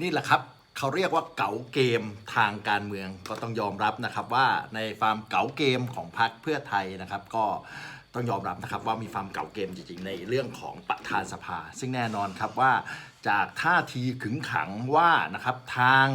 นี่แหละครับเขาเรียกว่าเก๋าเกมทางการเมืองก็ต้องยอมรับนะครับว่าในฟาร์มเก๋าเกมของพรรคเพื่อไทยนะครับ ก็ ต้องยอมรับนะครับว่ามีฟามเก๋าเกมจริงๆ ในเรื่องของประธานสภา ซึ่งแน่นอนครับว่าจากท่าทีขึงขังว่านะครับทาง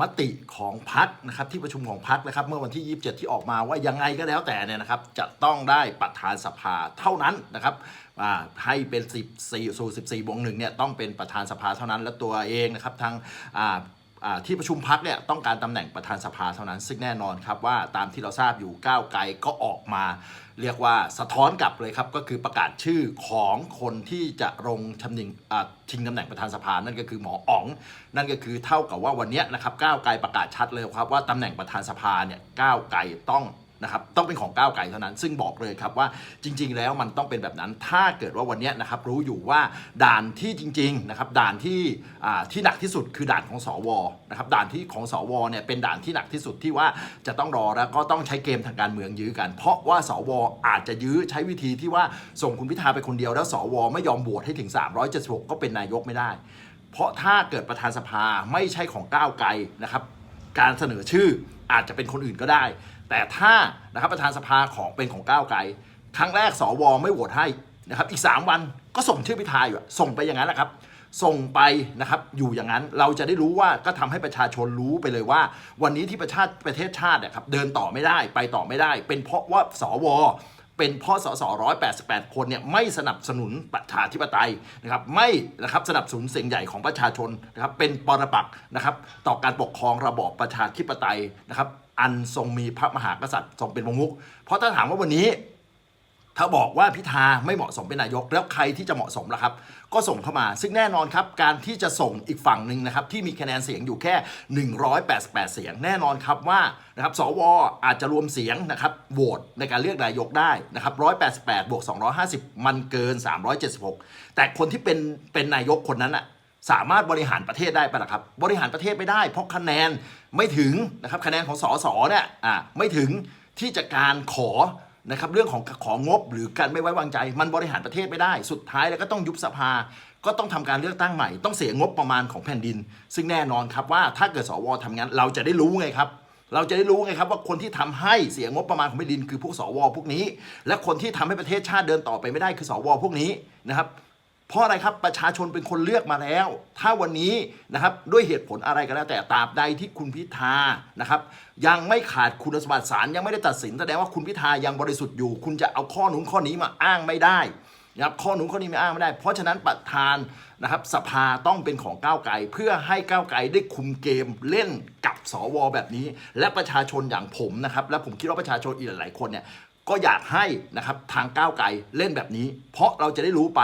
มติของพรรคนะครับที่ประชุมของพรรคนะครับเมื่อวันที่ 27 ที่ออกมาว่ายังไงก็แล้วแต่เนี่ยนะครับจะต้องได้ประธานสภาเท่านั้นนะครับให้เป็น 14สู่14บวกหนึ่งเนี่ยต้องเป็นประธานสภาเท่านั้นและตัวเองนะครับทางอ่า ที่ประชุมพักเนี่ยต้องการตำแหน่งประธานสภาเท่านั้น ซึ่งแน่นอนครับว่าตามที่เราทราบอยู่ก้าวไกลก็ออกมา เรียกว่าสะท้อนกลับเลยครับก็คือประกาศชื่อของคนที่จะลงชำนิงชิงตำแหน่งประธานสภานั่นก็คือหมออ๋อง นั่นก็คือเท่ากับว่าวันนี้นะครับก้าวไกลประกาศชัดเลยครับว่าตำแหน่งประธานสภาเนี่ยก้าวไกลต้อง นะครับต้องเป็นของก้าวไกลเท่านั้น ซึ่งบอกเลยครับว่าจริง ๆ แล้วมันต้องเป็นแบบนั้น ถ้าเกิดว่าวันนี้นะครับรู้อยู่ว่าด่านที่จริงๆนะครับด่านที่ที่หนักที่สุดคือด่านของสวนะครับด่านที่ของสวเนี่ยเป็นด่านที่หนักที่สุดที่ว่าจะต้องรอแล้วก็ต้องใช้เกมทางการเมืองยื้อกัน เพราะว่าสวอาจจะยื้อใช้วิธีที่ว่าส่งคุณพิธาไปคนเดียวแล้ว สว ไม่ยอมโหวตให้ถึง 376 ก็เป็นนายกไม่ได้ เพราะถ้าเกิดประธานสภาไม่ใช่ของก้าวไกลนะครับการเสนอชื่ออาจจะเป็นคนอื่นก็ได้ แต่ถ้านะครับประธานสภาของเป็นของก้าวไกล ครั้งแรกสวไม่โหวตให้นะครับอีก 3 วันก็ส่งชื่อพิธาอยู่ส่งไปอย่างนั้นแหละครับ ส่งไปนะครับอยู่อย่างนั้นเราจะได้รู้ว่าก็ทำให้ประชาชนรู้ไปเลยว่า วันนี้ที่ประชาประเทศชาติเนี่ยครับเดินต่อไม่ได้ไปต่อไม่ได้ เป็นเพราะว่าสวเป็นเพราะสส188คนเนี่ยไม่สนับสนุนประชาธิปไตยนะครับไม่นะครับสนับสนุนเสียงใหญ่ของประชาชนนะครับเป็นปรปักนะครับต่อการปกครองระบอบประชาธิปไตยนะครับ อันทรงมีพระมหากษัตริย์ทรงเป็นประมุขเพราะถ้าถามว่าวันนี้ ถ้าบอกว่าพิธาไม่เหมาะสมเป็นนายก แล้วใครที่จะเหมาะสมล่ะครับ ก็ส่งเข้ามาซึ่งแน่นอนครับการที่จะส่งอีกฝั่งหนึ่งนะครับที่มีคะแนนเสียงอยู่แค่ 188 เสียง แน่นอนครับว่านะครับสวอาจจะรวมเสียงนะครับโหวตในการเลือกนายกได้นะครับ188บวก250 มันเกิน 376 แต่คนที่เป็นเป็นนายกคนนั้นอะ สามารถบริหารประเทศได้ปะล่ะครับ บริหารประเทศไม่ได้ เพราะคะแนนไม่ถึงนะครับคะแนนของสสเนี่ยอ่าไม่ถึงที่จะการขอนะครับเรื่องของของงบหรือการไม่ไว้วางใจ มันบริหารประเทศไม่ได้ สุดท้ายแล้วก็ต้องยุบสภา ก็ต้องทำการเลือกตั้งใหม่ ต้องเสียงบประมาณของแผ่นดิน ซึ่งแน่นอนครับว่าถ้าเกิดสวทำงานเราจะได้รู้ไงครับ เราจะได้รู้ไงครับว่าคนที่ทำให้เสียงบประมาณของแผ่นดินคือพวกสวพวกนี้ และคนที่ทำให้ประเทศชาติเดินต่อไปไม่ได้คือสวพวกนี้นะครับ เพราะอะไรครับประชาชนเป็นคนเลือกมาแล้ว ถ้าวันนี้นะครับด้วยเหตุผลอะไรก็แล้วแต่ตราบใดที่คุณพิธานะครับยังไม่ขาดคุณสมบัติศาลยังไม่ได้ตัดสินแสดงว่าคุณพิธายังบริสุทธิ์อยู่ คุณจะเอาข้อหนู้นข้อนี้มาอ้างไม่ได้นะครับข้อหนู้นข้อนี้ไม่อ้างไม่ได้ เพราะฉะนั้นประธานนะครับสภาต้องเป็นของก้าวไกลเพื่อให้ก้าวไกลได้คุมเกมเล่นกับสวแบบนี้ และประชาชนอย่างผมนะครับและผมคิดว่าประชาชนอีกหลายคนเนี่ย ก็อยากให้นะครับทางก้าวไกลเล่นแบบนี้ เพราะเราจะได้รู้ไป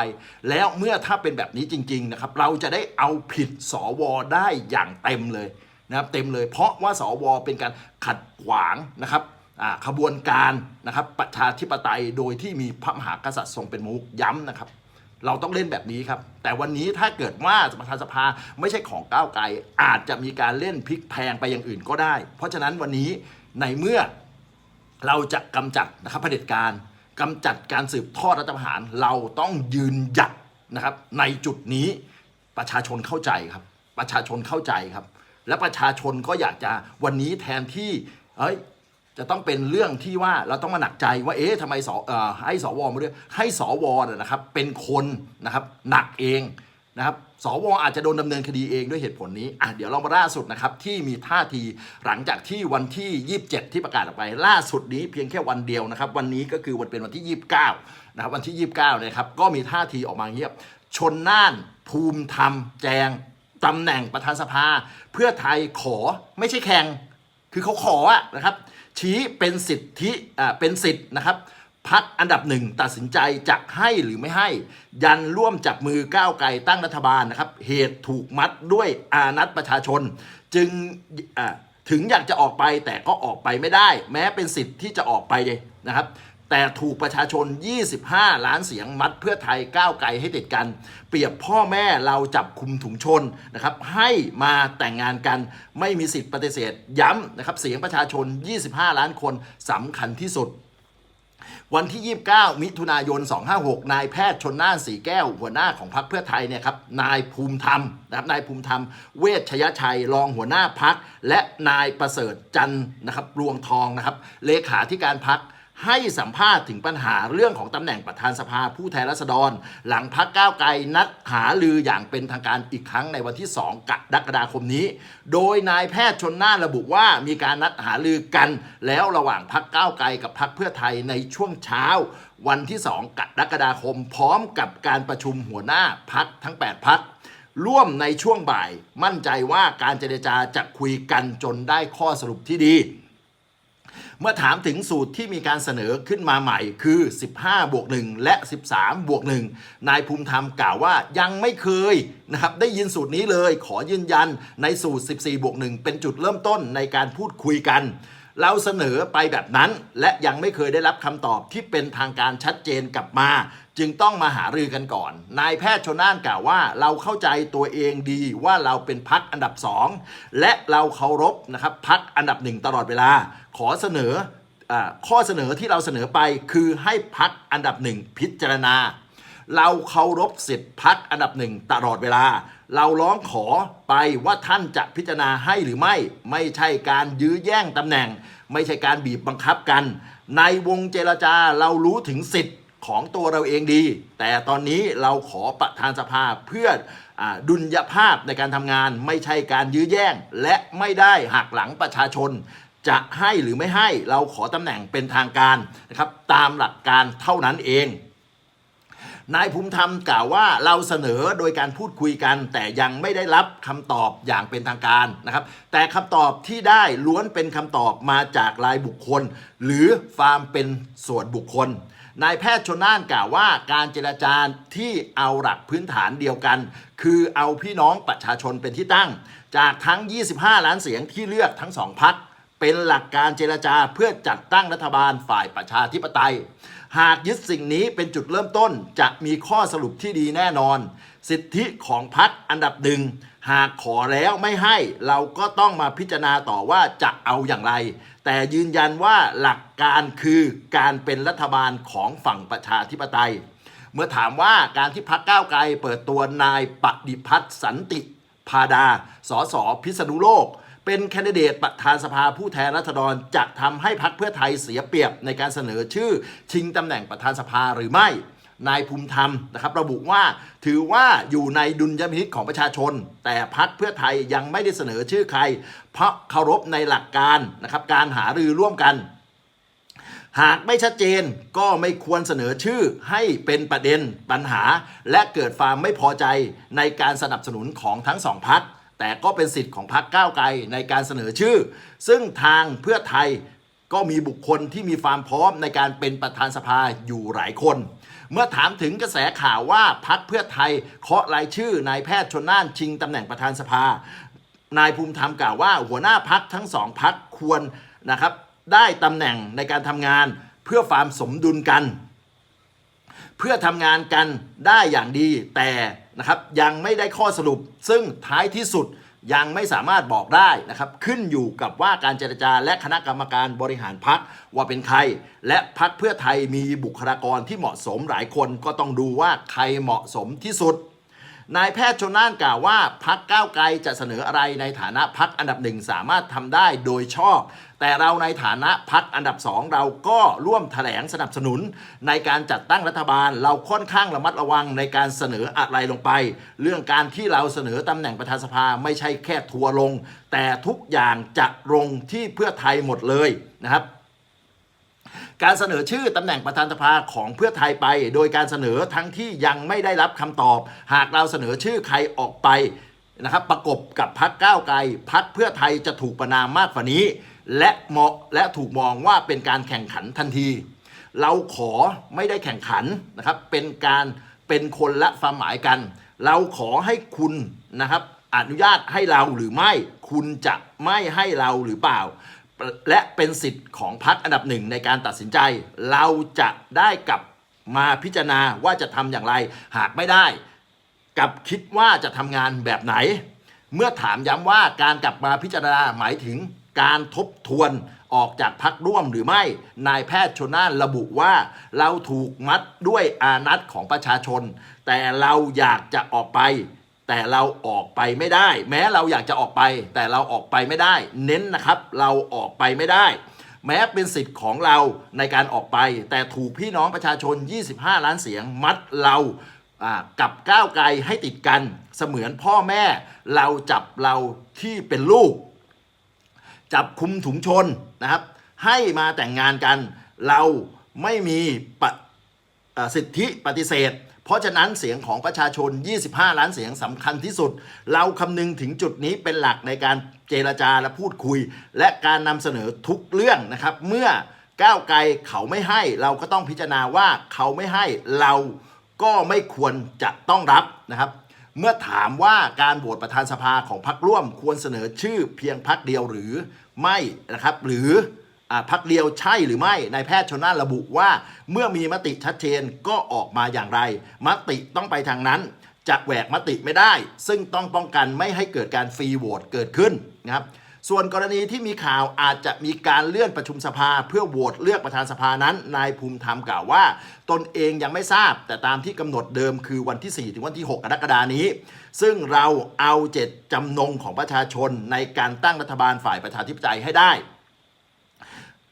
แล้วเมื่อถ้าเป็นแบบนี้จริง ๆ นะครับ เราจะได้เอาผิดสวได้อย่างเต็มเลยนะครับเต็มเลย เพราะว่าสวเป็นการขัดขวางนะครับขบวนการนะครับประชาธิปไตยโดยที่มีพระมหากษัตริย์ทรงเป็นมุขย้ำนะครับ เราต้องเล่นแบบนี้ครับ แต่วันนี้ถ้าเกิดว่าประธานสภาไม่ใช่ของก้าวไกลอาจจะมีการเล่นพลิกแพงไปอย่างอื่นก็ได้ เพราะฉะนั้นวันนี้ในเมื่อ เราจะกำจัดนะครับเผด็จการกำจัดการสืบทอดรัฐประหาร เราต้องยืนหยัดนะครับ ในจุดนี้ประชาชนเข้าใจครับ ประชาชนเข้าใจครับ และประชาชนก็อยากจะวันนี้แทนที่เอ้ยจะต้องเป็นเรื่องที่ว่าเราต้องมาหนักใจว่าเอ๊ะทำไมสออให้สวมาด้วยให้สวนะครับ เป็นคนนะครับหนักเอง นะครับ สวอาจจะโดนดำเนินคดีเองด้วยเหตุผลนี้อะเดี๋ยวเรามาล่าสุดนะครับที่มีท่าทีหลังจากที่วันที่ 27 ที่ประกาศออกไปล่าสุดนี้เพียงแค่วันเดียวนะครับ วันนี้ก็คือวันเป็นวันที่ 29นะครับวันที่ 29นะครับก็มีท่าทีออกมาเงียบ ชนน่านภูมิธรรม แจงตำแหน่งประธานสภา เพื่อไทยขอไม่ใช่แข่งคือเขาขออะนะครับ ชี้เป็นสิทธิอ่าเป็นสิทธิ์นะครับ พักอันดับหนึ่งตัดสินใจจะให้หรือไม่ให้ ยันร่วมจับมือก้าวไกลตั้งรัฐบาลนะครับ เหตุถูกมัดด้วยอานัตประชาชน จึงถึงอยากจะออกไปแต่ก็ออกไปไม่ได้ แม้เป็นสิทธิ์ที่จะออกไปนะครับ แต่ถูกประชาชน 25 ล้านเสียงมัดเพื่อไทยก้าวไกลให้ติดกัน เปรียบพ่อแม่เราจับคุมถุงชนนะครับ ให้มาแต่งงานกันไม่มีสิทธิ์ปฏิเสธย้ำนะครับเสียงประชาชน 25 ล้านคนสำคัญที่สุด วันที่ 29 มิถุนายน 256 นายแพทย์ชนน่านสีแก้ว หัวหน้าของพรรคเพื่อไทยเนี่ยครับ นายภูมิธรรมนะครับ นายภูมิธรรม เวชชยชัย รองหัวหน้าพักและนายประเสริฐจันทร์นะครับ รวงทองนะครับ เลขาธิการพัก ให้สัมภาษณ์ถึงปัญหาเรื่องของตำแหน่งประธานสภาผู้แทนราษฎร หลังพักก้าวไกลนัดหาลืออย่างเป็นทางการอีกครั้งในวันที่ 2กรกฎาคมนี้ โดยนายแพทย์ชนน่านระบุว่ามีการนัดหาลือกัน แล้วระหว่างพักก้าวไกลกับพักเพื่อไทยในช่วงเช้า วันที่ 2กรกฎาคม พร้อมกับการประชุมหัวหน้าพักทั้ง 8 พักร่วมในช่วงบ่าย มั่นใจว่าการเจรจาจะคุยกันจนได้ข้อสรุปที่ดี เมื่อถามถึงสูตรที่มีการเสนอขึ้นมาใหม่คือ 15 บวก 1 และ 13 บวก 1 นายภูมิธรรมกล่าวว่ายังไม่เคยนะครับได้ยินสูตรนี้เลยขอยืนยันในสูตร 14 บวก 1 เป็นจุดเริ่มต้นในการพูดคุยกัน เราเสนอไปแบบนั้น และยังไม่เคยได้รับคำตอบที่เป็นทางการชัดเจนกลับมา จึงต้องมาหารือกันก่อน นายแพทย์ชนน่านกล่าวว่า เราเข้าใจตัวเองดีว่าเราเป็นพักอันดับสองและเราเคารพนะครับพักอันดับหนึ่งตลอดเวลา ขอเสนออข้อเสนอที่เราเสนอไปคือให้พักอันดับหนึ่งพิจารณา เราเคารพสิทธิพักอันดับหนึ่งตลอดเวลา เราร้องขอไปว่าท่านจะพิจารณาให้หรือไม่ ไม่ใช่การยื้อแย่งตำแหน่ง ไม่ใช่การบีบบังคับกัน ในวงเจรจาเรารู้ถึงสิทธิ์ของตัวเราเองดี แต่ตอนนี้เราขอประธานสภาเพื่ออดุลยภาพในการทำงาน ไม่ใช่การยื้อแย่ง และไม่ได้หักหลังประชาชน จะให้หรือไม่ให้เราขอตำแหน่งเป็นทางการนะครับตามหลักการเท่านั้นเอง นายภูมิธรรมกล่าวว่าเราเสนอโดยการพูดคุยกัน แต่ยังไม่ได้รับคำตอบอย่างเป็นทางการนะครับ แต่คำตอบที่ได้ล้วนเป็นคำตอบมาจากรายบุคคล หรือฟาร์มเป็นส่วนบุคคลนายแพทย์ชนน่านกล่าวว่าการเจรจาที่เอาหลักพื้นฐานเดียวกัน คือเอาพี่น้องประชาชนเป็นที่ตั้ง จากทั้ง 25 ล้านเสียงที่เลือกทั้งสองพักเป็นหลักการเจรจาเพื่อจัดตั้งรัฐบาลฝ่ายประชาธิปไตย หากยึดสิ่งนี้เป็นจุดเริ่มต้นจะมีข้อสรุปที่ดีแน่นอน สิทธิของพักอันดับหนึ่งหากขอแล้วไม่ให้เราก็ต้องมาพิจารณาต่อว่าจะเอาอย่างไร แต่ยืนยันว่าหลักการคือการเป็นรัฐบาลของฝั่งประชาธิปไตย เมื่อถามว่าการที่พักก้าวไกลเปิดตัวนายปฏิพัฒน์สันติพาดา สสพิษณุโลก เป็นแคนดิเดตประธานสภาผู้แทนราษฎรจะทำให้พักเพื่อไทยเสียเปรียบในการเสนอชื่อ ชิงตำแหน่งประธานสภาหรือไม่นายภูมิธรรมนะครับระบุว่าถือว่าอยู่ในดุลยพินิจของประชาชน แต่พักเพื่อไทยยังไม่ได้เสนอชื่อใคร เพราะเคารพในหลักการนะครับการหารือร่วมกัน หากไม่ชัดเจนก็ไม่ควรเสนอชื่อให้เป็นประเด็นปัญหา และเกิดความไม่พอใจในการสนับสนุนของทั้งสองพัก แต่ก็เป็นสิทธิ์ของพักก้าวไกลในการเสนอชื่อ ซึ่งทางเพื่อไทยก็มีบุคคลที่มีความพร้อมในการเป็นประธานสภาอยู่หลายคน เมื่อถามถึงกระแสข่าวว่าพักเพื่อไทยเคาะรายชื่อนายแพทย์ชนน่านชิงตำแหน่งประธานสภา นายภูมิธรรมกล่าวว่า หัวหน้าพักทั้งสองพักควรนะครับ ได้ตำแหน่งในการทำงานเพื่อความสมดุลกัน พื่อทำงานกันได้อย่างดี แต่นะครับยังไม่ได้ข้อสรุป ซึ่งท้ายที่สุดยังไม่สามารถบอกได้นะครับ ขึ้นอยู่กับว่าการเจรจาและคณะกรรมการบริหารพักว่าเป็นใคร และพักเพื่อไทยมีบุคลากรที่เหมาะสมหลายคนก็ต้องดูว่าใครเหมาะสมที่สุด นายแพทย์ชนน่านกล่าวว่าพักก้าวไกลจะเสนออะไรในฐานะพักอันดับหนึ่งสามารถทำได้โดยชอบ แต่เราในฐานะพักอันดับสองเราก็ร่วมแถลงสนับสนุน ในการจัดตั้งรัฐบาล เราค่อนข้างระมัดระวังในการเสนออะไรลงไป เรื่องการที่เราเสนอตำแหน่งประธานสภาไม่ใช่แค่ทัวร์ลง แต่ทุกอย่างจะลงที่เพื่อไทยหมดเลยนะครับ การเสนอชื่อตำแหน่งประธานสภาของเพื่อไทยไป โดยการเสนอทั้งที่ยังไม่ได้รับคำตอบ หากเราเสนอชื่อใครออกไปนะครับประกบกับพักก้าวไกลพักเพื่อไทยจะถูกประนามมากกว่านี้ และเหมาะและถูกมองว่าเป็นการแข่งขันทันที เราขอไม่ได้แข่งขันนะครับเป็นการเป็นคนละความหมายกัน เราขอให้คุณนะครับอนุญาตให้เราหรือไม่ คุณจะไม่ให้เราหรือเปล่า และเป็นสิทธิ์ของพรรคอันดับหนึ่งในการตัดสินใจ เราจะได้กลับมาพิจารณาว่าจะทำอย่างไร หากไม่ได้กับคิดว่าจะทำงานแบบไหน เมื่อถามย้ำว่าการกลับมาพิจารณาหมายถึงการทบทวนออกจากพักร่วมหรือไม่ นายแพทย์ชนน่านระบุว่า เราถูกมัดด้วยอานัตของประชาชน แต่เราอยากจะออกไป แต่เราออกไปไม่ได้ แม้เราอยากจะออกไป แต่เราออกไปไม่ได้ เน้นนะครับ เราออกไปไม่ได้ แม้เป็นสิทธิ์ของเราในการออกไป แต่ถูกพี่น้องประชาชน 25 ล้านเสียงมัดเรากับก้าวไกลให้ติดกัน เสมือนพ่อแม่ เราจับเราที่เป็นลูก จับคุมถุงชนนะครับ ให้มาแต่งงานกัน เราไม่มีสิทธิปฏิเสธ เพราะฉะนั้นเสียงของประชาชน 25 ล้านเสียงสำคัญที่สุด เราคำนึงถึงจุดนี้เป็นหลักในการเจรจาและพูดคุย และการนำเสนอทุกเรื่องนะครับ เมื่อก้าวไกลเขาไม่ให้เราก็ต้องพิจารณาว่าเขาไม่ให้เราก็ไม่ควรจะต้องรับนะครับ เมื่อถามว่าการโหวตประธานสภาของพรรคร่วมควรเสนอชื่อเพียงพรรคเดียวหรือไม่นะครับ หรือ พรรคเดียวใช่หรือไม่นายแพทย์ชนน่านระบุว่า เมื่อมีมติชัดเจนก็ออกมาอย่างไร มติต้องไปทางนั้นจะแหวกมติไม่ได้ ซึ่งต้องป้องกันไม่ให้เกิดการฟรีโหวตเกิดขึ้นนะครับส่วนกรณีที่มีข่าวอาจจะมีการเลื่อนประชุมสภา เพื่อโหวตเลือกประธานสภานั้น นายภูมิธรรมกล่าวว่า ตนเองยังไม่ทราบ แต่ตามที่กำหนดเดิมคือวันที่ 4 ถึงวันที่ 6 กรกฎานี้ ซึ่งเราเอาเจตจำนงของประชาชนในการตั้งรัฐบาลฝ่ายประชาธิปไตยให้ได้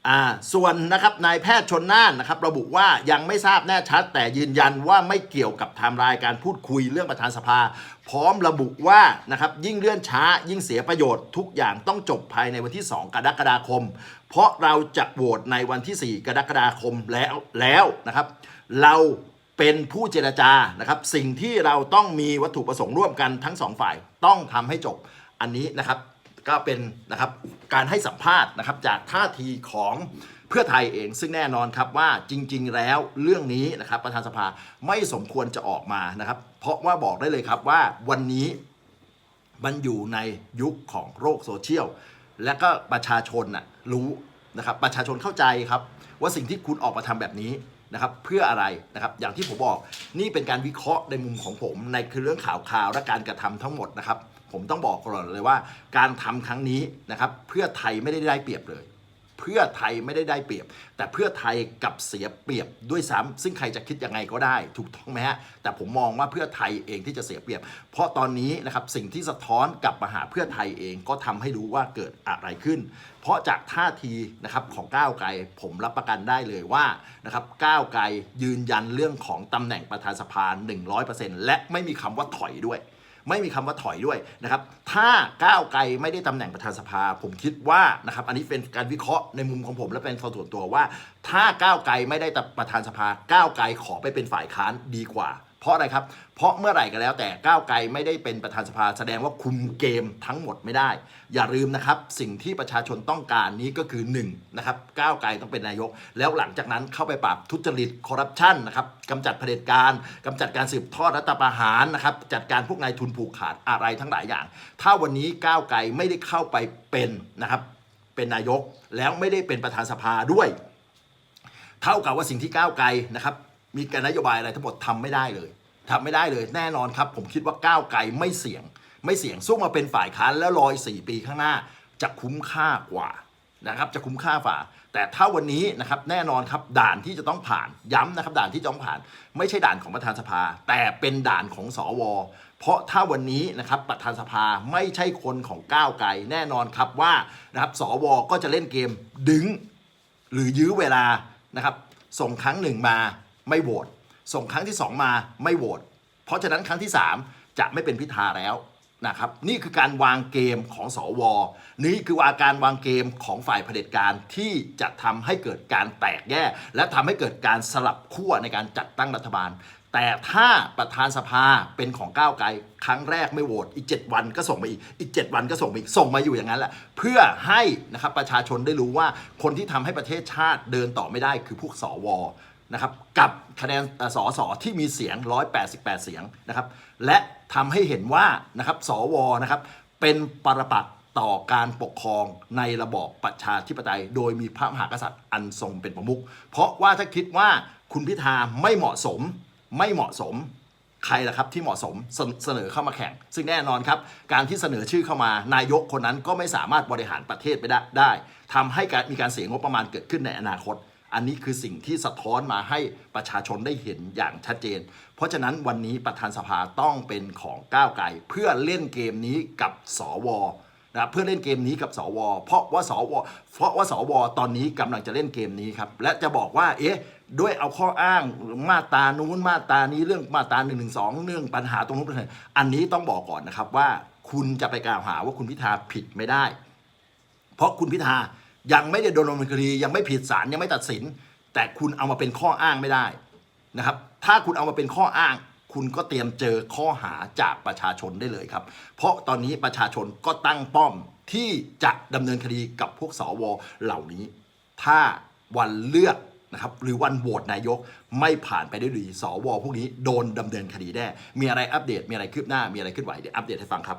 อ่าส่วนนะครับนายแพทย์ชนน่านนะครับระบุว่ายังไม่ทราบแน่ชัด แต่ยืนยันว่าไม่เกี่ยวกับไทม์ไลน์การพูดคุยเรื่องประธานสภา พร้อมระบุว่านะครับยิ่งเลื่อนช้ายิ่งเสียประโยชน์ทุกอย่างต้องจบภายในวันที่ 2 กรกฎาคม เพราะเราจะโหวตในวันที่ 4 กรกฎาคมแล้วแล้วนะครับ เราเป็นผู้เจรจานะครับสิ่งที่เราต้องมีวัตถุประสงค์ร่วมกันทั้งสองฝ่ายต้องทำให้จบอันนี้นะครับ ก็เป็นนะครับการให้สัมภาษณ์นะครับจากท่าทีของเพื่อไทยเองซึ่งแน่นอนครับว่าจริง ๆ แล้วเรื่องนี้นะครับประธานสภาไม่สมควรจะออกมานะครับ เพราะว่าบอกได้เลยครับว่าวันนี้มันอยู่ในยุคของโลกโซเชียลและก็ประชาชนน่ะรู้นะครับประชาชนเข้าใจครับว่าสิ่งที่คุณออกมาทำแบบนี้นะครับเพื่ออะไรนะครับอย่างที่ผมบอกนี่เป็นการวิเคราะห์ในมุมของผมในคือเรื่องข่าวข่าวและการกระทำทั้งหมดนะครับ ผมต้องบอกก่อนเลยว่า การทำครั้งนี้นะครับเพื่อไทยไม่ได้ได้เปรียบเลย เพื่อไทยไม่ได้ได้เปรียบ แต่เพื่อไทยกับเสียเปรียบด้วยซ้ำซึ่งใครจะคิดยังไงก็ได้ ถูกต้องไหมฮะแต่ผมมองว่าเพื่อไทยเองที่จะเสียเปรียบ เพราะตอนนี้นะครับสิ่งที่สะท้อนกลับมาหาเพื่อไทยเองก็ทำให้รู้ว่าเกิดอะไรขึ้น เพราะจากท่าทีนะครับของก้าวไกลผมรับประกันได้เลยว่านะครับก้าวไกลยืนยันเรื่องของตำแหน่งประธานสภา 100%และไม่มีคำว่าถอยด้วย ไม่มีคำว่าถอยด้วยนะครับถ้าก้าวไกลไม่ได้ตำแหน่งประธานสภา ผมคิดว่านะครับอันนี้เป็นการวิเคราะห์ในมุมของผมและเป็นส่วนตัวว่า ถ้าก้าวไกลไม่ได้ประธานสภาก้าวไกลขอไปเป็นฝ่ายค้านดีกว่า เพราะอะไรครับ เพราะเมื่อไหร่ก็แล้วแต่ก้าวไกลไม่ได้เป็นประธานสภาแสดงว่าคุมเกมทั้งหมดไม่ได้ อย่าลืมนะครับ สิ่งที่ประชาชนต้องการนี้ก็คือ1นะครับก้าวไกลต้องเป็นนายก แล้วหลังจากนั้นเข้าไปปราบทุจริตคอร์รัปชันนะครับกำจัดเผด็จการกำจัดการสืบทอดรัฐประหารนะครับจัดการพวกนายทุนผูกขาดอะไรทั้งหลายอย่าง ถ้าวันนี้ก้าวไกลไม่ได้เข้าไปเป็นนะครับเป็นนายกแล้วไม่ได้เป็นประธานสภาด้วย เท่ากับว่าสิ่งที่ก้าวไกลนะครับ มีการนโยบายอะไรทั้งหมดทำไม่ได้เลยทำไม่ได้เลยแน่นอนครับ ผมคิดว่าก้าวไกลไม่เสี่ยง ไม่เสี่ยงสู้มาเป็นฝ่ายค้านแล้วรอยสี่ปีข้างหน้าจะคุ้มค่ากว่านะครับจะคุ้มค่าฝ่า แต่ถ้าวันนี้นะครับแน่นอนครับด่านที่จะต้องผ่านย้ำนะครับด่านที่จะต้องผ่าน ไม่ใช่ด่านของประธานสภา แต่เป็นด่านของสว เพราะถ้าวันนี้นะครับประธานสภาไม่ใช่คนของก้าวไกลแน่นอนครับว่านะครับสวก็จะเล่นเกมดึง หรือยื้อเวลานะครับส่งครั้งหนึ่งมา ไม่โหวตส่งครั้งที่ 2 มาไม่โหวตเพราะฉะนั้นครั้งที่ 3 จะไม่เป็นพิธาแล้วนะครับนี่คือการวางเกมของสวนี่คือว่าการวางเกมของฝ่ายเผด็จการที่จะทำให้เกิดการแตกแยก และทำให้เกิดการสลับขั้วในการจัดตั้งรัฐบาล แต่ถ้าประธานสภาเป็นของก้าวไกล ครั้งแรกไม่โหวตอีก 7 วันก็ส่งมาอีกอีก 7 วันก็ส่งมาอีกส่งมาอยู่อย่างนั้นแหละเพื่อให้นะครับประชาชนได้รู้ว่าคนที่ทำให้ประเทศชาติเดินต่อไม่ได้คือพวกสว นะครับกับคะแนนสสที่มีเสียง 188 เสียงนะครับและทำให้เห็นว่านะครับสวนะครับเป็นปรปักษ์ต่อการปกครองในระบอบประชาธิปไตย โดยมีพระมหากษัตริย์อันทรงเป็นประมุขเพราะว่าถ้าคิดว่าคุณพิธาไม่เหมาะสมไม่เหมาะสมใครล่ะครับที่เหมาะสมเสเสนอเข้ามาแข่ง ซึ่งแน่นอนครับ การที่เสนอชื่อเข้ามานายกคนนั้นก็ไม่สามารถบริหารประเทศไปได้ได้ทำให้การมีการเสียงบประมาณเกิดขึ้นในอนาคต อันนี้คือสิ่งที่สะท้อนมาให้ประชาชนได้เห็นอย่างชัดเจน เพราะฉะนั้นวันนี้ประธานสภาต้องเป็นของก้าวไกลเพื่อเล่นเกมนี้กับสวนะครับเพื่อเล่นเกมนี้กับสว เพราะว่าสว เพราะว่าสว ตอนนี้กำลังจะเล่นเกมนี้ครับ และจะบอกว่า เอ๊ะ ด้วยเอาข้ออ้างมาตรานู้นมาตรานี้เรื่องมาตรา1นึเรื่องปัญหาตรงนู้นปัญหาอันนี้ต้องบอกก่อนนะครับว่า คุณจะไปกล่าวหาว่าคุณพิธาผิดไม่ได้ เพราะคุณพิธา ยังไม่ได้โดนดำเนินคดียังไม่ผิดศาลยังไม่ตัดสิน แต่คุณเอามาเป็นข้ออ้างไม่ได้นะครับ ถ้าคุณเอามาเป็นข้ออ้าง คุณก็เตรียมเจอข้อหาจากประชาชนได้เลยครับ เพราะตอนนี้ประชาชนก็ตั้งป้อมที่จะดำเนินคดีกับพวกสวเหล่านี้ ถ้าวันเลือกนะครับหรือวันโหวตนายกไม่ผ่านไปได้ดีสวพวกนี้โดนดำเนินคดีแน่มีอะไรอัปเดตมีอะไรคืบหน้ามีอะไรขึ้นไหวเดี๋ยวอัปเดตให้ฟังครับ